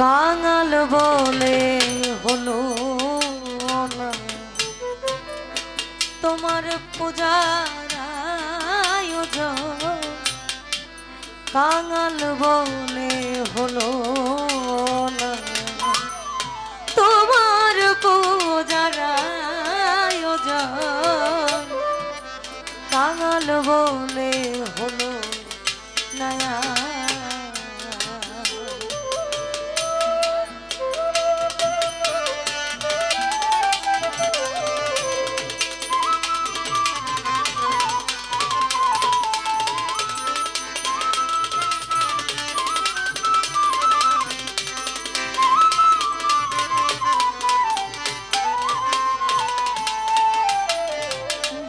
কাঙাল বলে হলো তোমার পূজার কাঙাল বলে হলো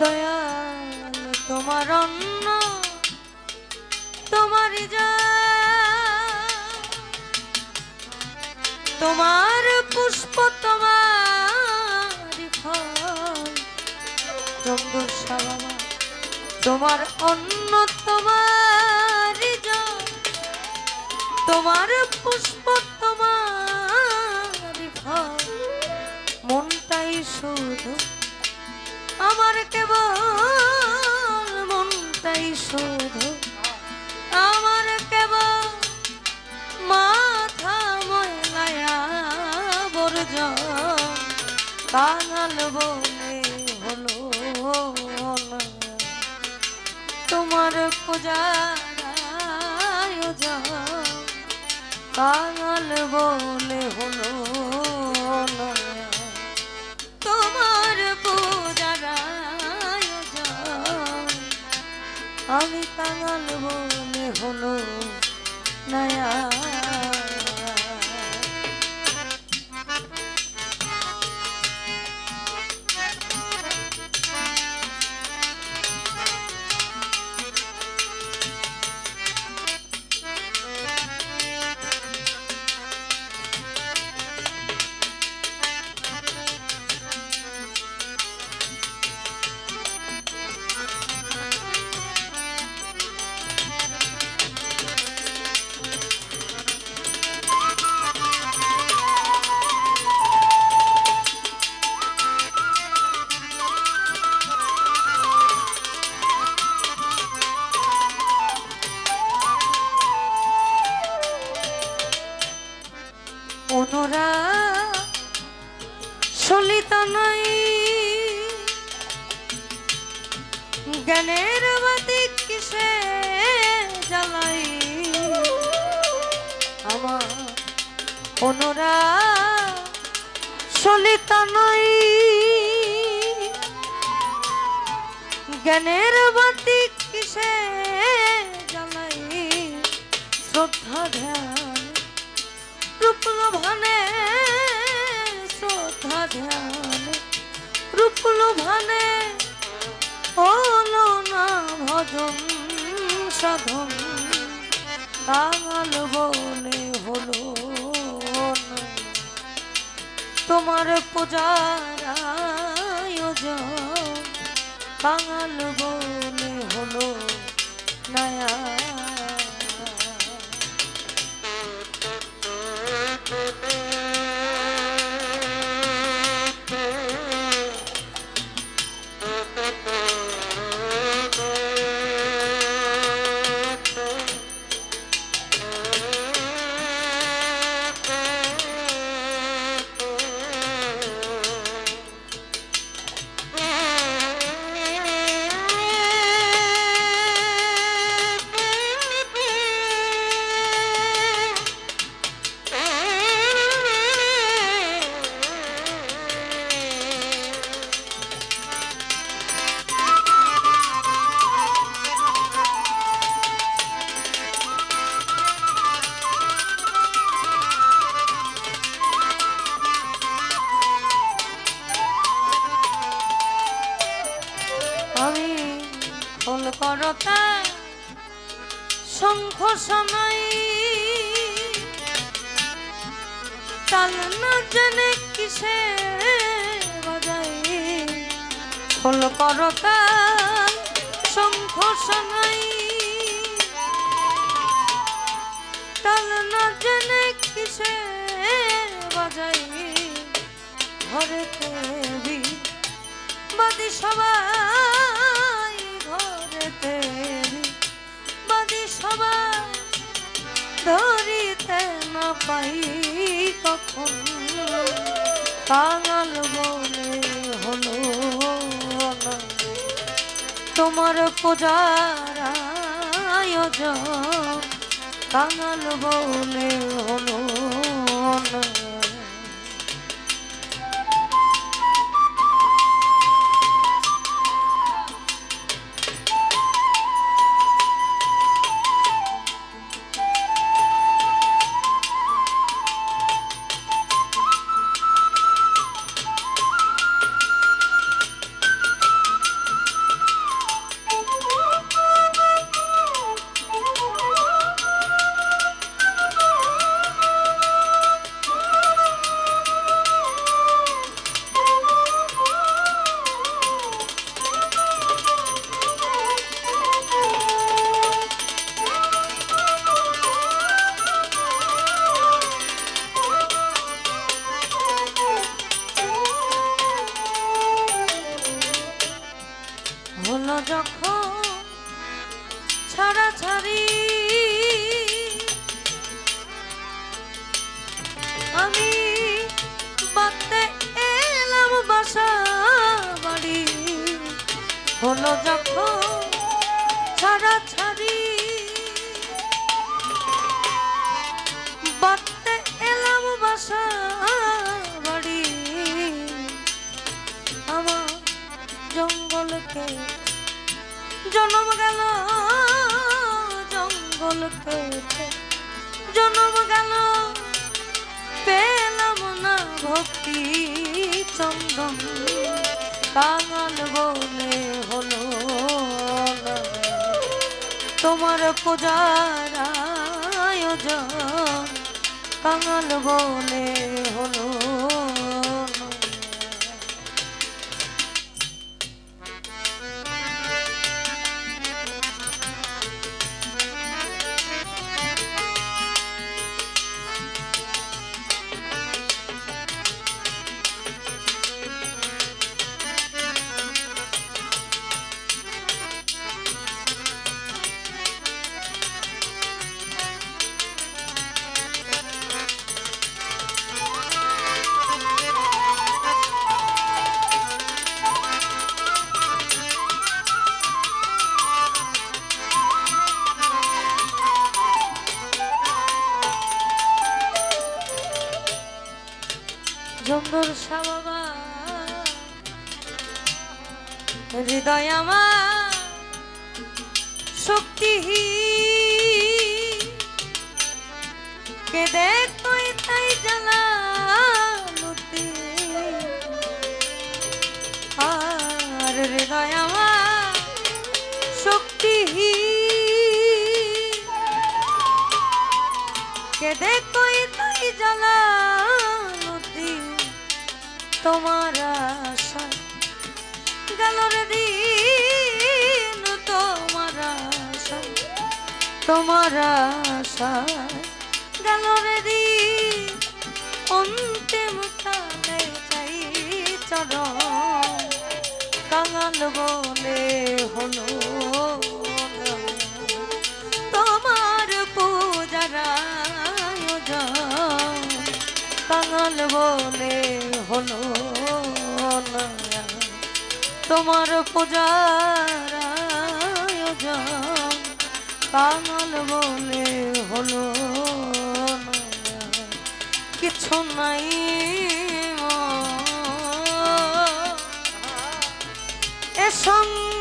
দয়াল তোমার অন্ন তোমার তোমার পুষ্প তোমার তোমার অন্ন তোমার কাঙাল বলে হলো। তোমার আয়োজন কাঙাল বলে হলো। তোমার পূজার আমি কাঙাল বলে হলো নয়া জ্ঞানের বাতি কিসে জ্বালাই? আমার ওনরা সলিত নাই। জ্ঞানের বাতি কিসে জ্বালাই? শ্রদ্ধা ধ্যান, রূপলোভানে শ্রদ্ধা ধ্যান, রূপলোভানে ভজন সাধন কাঙাল বলে হলো তোমার পূজার আয়োজন বাঙাল বলে করতা শঙ্খ সময় তাল না জেনে কিসে বাজাই খোল করতাল শঙ্খ শোনাই তাল না জেনে কিসে বাজাই ঘরে বাদি সবাই। ধরিতে না পাই কখন? পাগল বলে হলো তোমার পূজার আয়োজন কাঙাল বলে হলো যখন ছাড়া ছাড়ি আমি বাতে এলাম বাসা বাড়ি, হলো যখন ছাড়া ছাড়ি বাতে এলাম বাসা বাড়ি, আমার জঙ্গলকে জন্ম গেল জঙ্গল জঙ্গলকে জন্ম গেল পেলাম না ভক্তি চন্দন। কাঙাল বলে হলো তোমার পূজার আয়োজন কাঙাল বলে হলো জঙ্গল বাবা হৃদয় আমার শক্তিহীন। কে তোমার আশা। গেল রে দিন তোমার আশা। তোমার আশা। গেল রে দিন অন্তিম কালে চাই চরণ। কাঙাল বলে হলো কাঙাল বলে হলো না তোমার পূজার আয়োজন কাঙাল বলে হলো না কিছু নাই এ সংসারে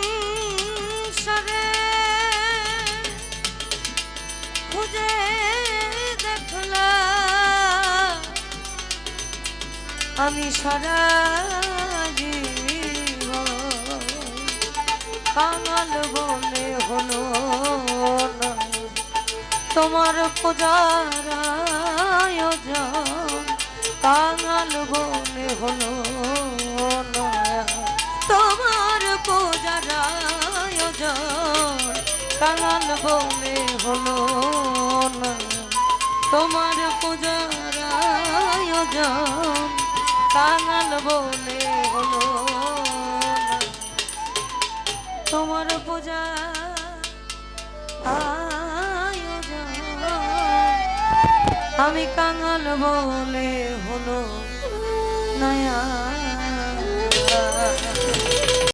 আমি সারা কাঙাল বলে হলো তোমার পূজার কাঙাল বনে হলো তোমার পূজার কাঙাল বনে হল তোমার পূজার কাঙাল বলে হলো তোমার পূজা আমি কাঙাল বলে হলো নয়া